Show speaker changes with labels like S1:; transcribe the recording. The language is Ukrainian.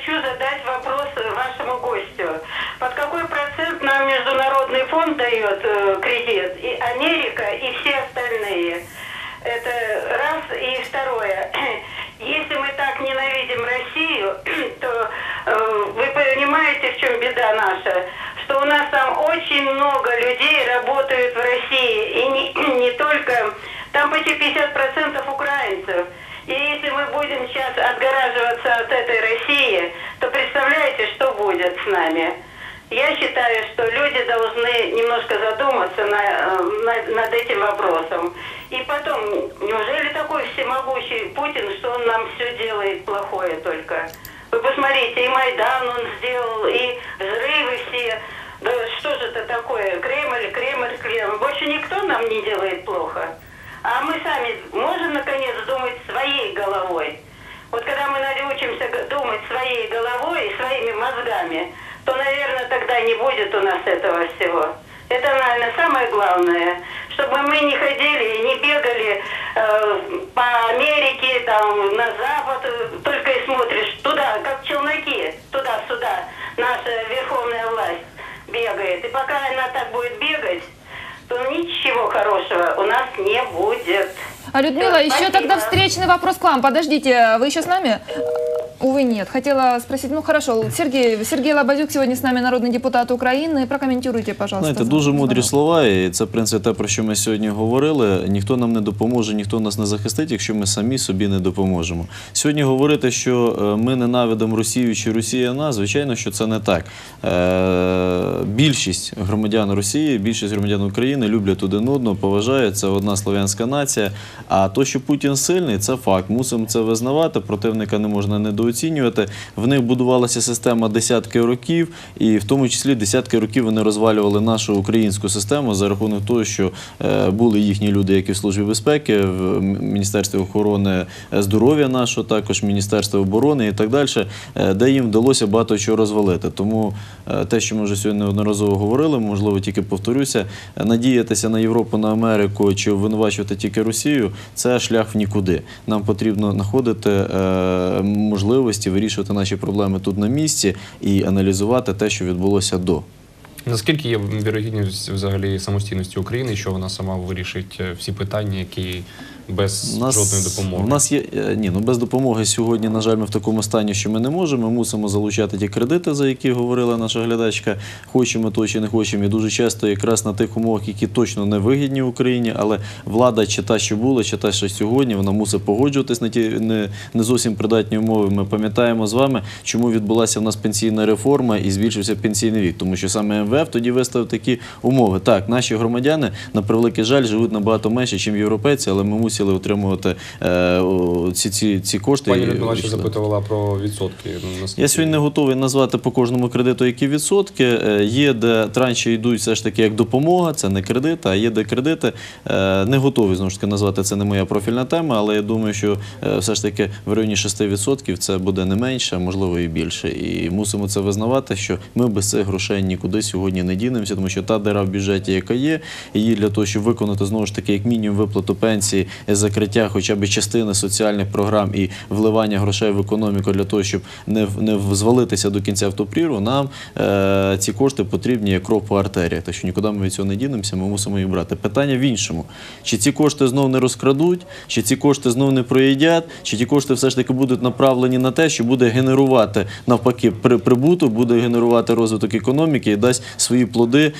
S1: хочу задать вопрос э, вашему гостю. Под какой процент нам Международный фонд дает э, кредит? И Америка, и все остальные. Это раз. И второе. Если мы так ненавидим Россию, то э, вы понимаете, в чем беда наша? Что у нас там очень много людей работают в России. И не, не только... Там почти 50% украинцев. Будем сейчас отгораживаться от этой России, то представляете, что будет с нами? Я считаю, что люди должны немножко задуматься на, э, на- над этим вопросом. И потом, неужели такой всемогущий Путин, что он нам все делает плохое только? Вы посмотрите, и Майдан он сделал, и взрывы все. Да что же это такое? Кремль, Кремль, Кремль. Больше никто нам не делает плохо. А мы сами можем, наконец, думать своей головой? Вот когда мы научимся думать своей головой и своими мозгами, то, наверное, тогда не будет у нас этого всего. Это, наверное, самое главное, чтобы мы не ходили и не бегали э, по Америке, там, на Запад, э, только и смотришь туда, хорошего у нас не будет.
S2: А Людмила,
S1: Всё,
S2: еще
S1: спасибо.
S2: тогда встречный вопрос к вам. Подождите, вы еще с нами? Увы, нет. Хотела спросить, ну хорошо, Сергей, Сергей Лабазюк сегодня с нами народный депутат України. Прокоментуйте, пожалуйста.
S3: Знаєте, дуже мудрі слова, і це в принципі те, про що ми сьогодні говорили. Ніхто нам не допоможе, ніхто нас не захистить, якщо ми самі собі не допоможемо. Сьогодні говорити, що е, ми ненавидимо Росію чи Росія нас, звичайно, що це не так. Е, Більшість громадян Росії, більшість громадян України люблять один одного, поважають. Це одна слов'янська нація. А то, що Путін сильний, це факт. Мусимо це визнавати. Противника не можна недооцінювати. В них будувалася система десятки років, і в тому числі десятки років вони розвалювали нашу українську систему за рахунок того, що е, були їхні люди, які в службі безпеки, в Міністерстві охорони здоров'я нашого, також Міністерство оборони і так далі, е, де їм вдалося багато чого розвалити. Тому е, те, що ми вже сьогодні неодноразово говорили, можливо, тільки повторюся, е, надіятися на Європу, на Америку чи обвинувачувати тільки Росію це шлях в нікуди. Нам потрібно знаходити е, можливості вирішувати наші проблеми тут на місці і аналізувати те, що відбулося до.
S4: Наскільки є вірогідність взагалі самостійності України, що вона сама вирішить е, всі питання, які без
S3: нас,
S4: жодної допомоги?
S3: У нас є е, ні, ну без допомоги сьогодні, на жаль, ми в такому стані, що ми не можемо. Ми мусимо залучати ті кредити, за які говорила наша глядачка. Хочемо то чи не хочемо. І дуже часто якраз на тих умовах, які точно не вигідні Україні, але влада чи та, що була, чи та, що сьогодні, вона мусить погоджуватись на ті не, не зовсім придатні умови. Ми пам'ятаємо з вами, чому відбулася в нас пенсійна реформа і збільшився пенсійний вік, тому що саме МВФ тоді виставив такі умови. Так, наші громадяни на превеликий жаль живуть набагато менше, ніж європейці, але ми мусили отримувати е, ці, ці, ці кошти.
S4: Пані Людмила ще запитувала про відсотки.
S3: Я сьогодні не готовий назвати по кожному кредиту, які відсотки. Е, Є, де транші йдуть все ж таки як допомога, це не кредит, а є де кредити. Е, Не готовий знову ж таки назвати це не моя профільна тема, але я думаю, що е, все ж таки в районі 6% це буде не менше, а можливо і більше. І мусимо це визнавати, що ми без цих грошей нікуди сьогодні не дінемося, тому що та дира в бюджеті, яка є, її для того, щоб виконати знову ж таки як мінімум виплату пенсії, закриття хоча б частини соціальних програм і вливання грошей в економіку для того, щоб не, не звалитися до кінця ту нам е, ці кошти потрібні як кров по артеріях. Так що нікуди ми від цього не дінемося, ми мусимо їх брати. Питання в іншому: чи ці кошти знов не розкрадуть, чи ці кошти знов не проїдять, чи ті кошти все ж таки будуть направлені на те, що буде генерувати навпаки при- прибуток, буде генерувати розвиток економіки і дасть свої плоди.